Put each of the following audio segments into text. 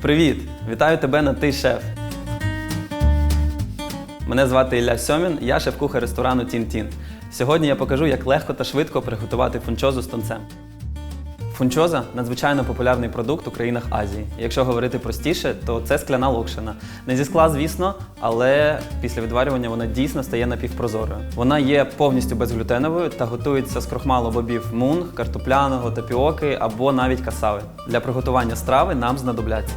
Привіт! Вітаю тебе на Ти шеф. Мене звати Ілля Сьомін, я шеф-кухар ресторану Тін-Тін. Сьогодні я покажу, як легко та швидко приготувати фунчозу з тунцем. Фунчоза надзвичайно популярний продукт у країнах Азії. Якщо говорити простіше, то це скляна локшина. Не зі скла, звісно, але після відварювання вона дійсно стає напівпрозорою. Вона є повністю безглютеновою та готується з крохмалу бобів мунг, картопляного, тапіоки або навіть касави. Для приготування страви нам знадобляться.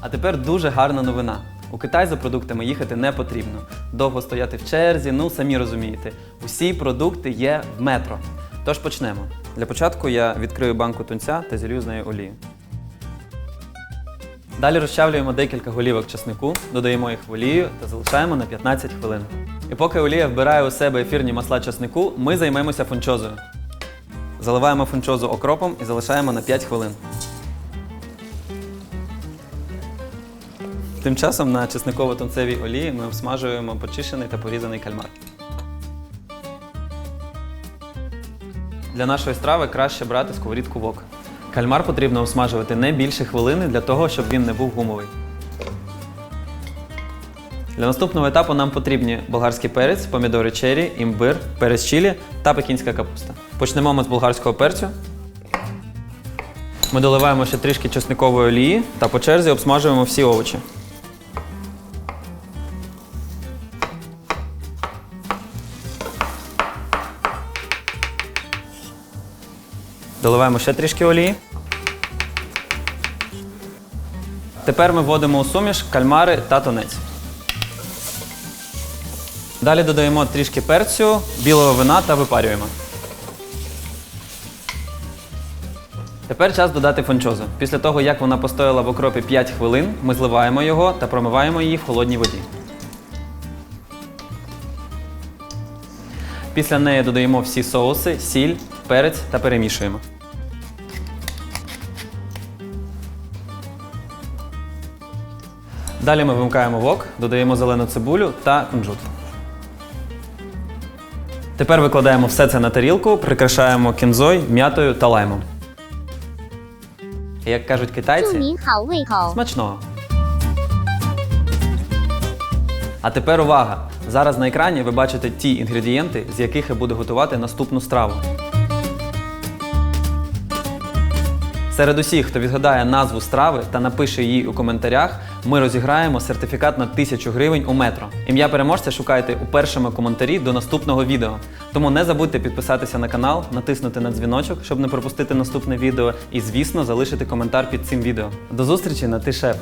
А тепер дуже гарна новина. У Китай за продуктами їхати не потрібно. Довго стояти в черзі, ну самі розумієте. Усі продукти є в метро. Тож почнемо. Для початку я відкрию банку тунця та зілью з нею олію. Далі розчавлюємо декілька голівок часнику, додаємо їх в олію та залишаємо на 15 хвилин. І поки олія вбирає у себе ефірні масла часнику, ми займемося фунчозою. Заливаємо фунчозу окропом і залишаємо на 5 хвилин. Тим часом на чесниково-тунцевій олії ми обсмажуємо почищений та порізаний кальмар. Для нашої страви краще брати сковорідку вок. Кальмар потрібно обсмажувати не більше хвилини для того, щоб він не був гумовий. Для наступного етапу нам потрібні болгарський перець, помідори черрі, імбир, перець чилі та пекінська капуста. Почнемо ми з болгарського перцю. Ми доливаємо ще трішки чесникової олії та по черзі обсмажуємо всі овочі. Доливаємо ще трішки олії. Тепер ми вводимо у суміш кальмари та тонець. Далі додаємо трішки перцю, білого вина та випарюємо. Тепер час додати фунчозу. Після того, як вона постояла в окропі 5 хвилин, ми зливаємо його та промиваємо її в холодній воді. Після неї додаємо всі соуси, сіль, перець та перемішуємо. Далі ми вимкаємо вок, додаємо зелену цибулю та кунжут. Тепер викладаємо все це на тарілку, прикрашаємо кінзой, м'ятою та лаймом. Як кажуть китайці, смачного. А тепер увага! Зараз на екрані ви бачите ті інгредієнти, з яких я буду готувати наступну страву. Серед усіх, хто відгадає назву страви та напише її у коментарях, ми розіграємо сертифікат на 1000 гривень у метро. Ім'я переможця шукайте у першому коментарі до наступного відео. Тому не забудьте підписатися на канал, натиснути на дзвіночок, щоб не пропустити наступне відео, і, звісно, залишити коментар під цим відео. До зустрічі на Ти Шеф!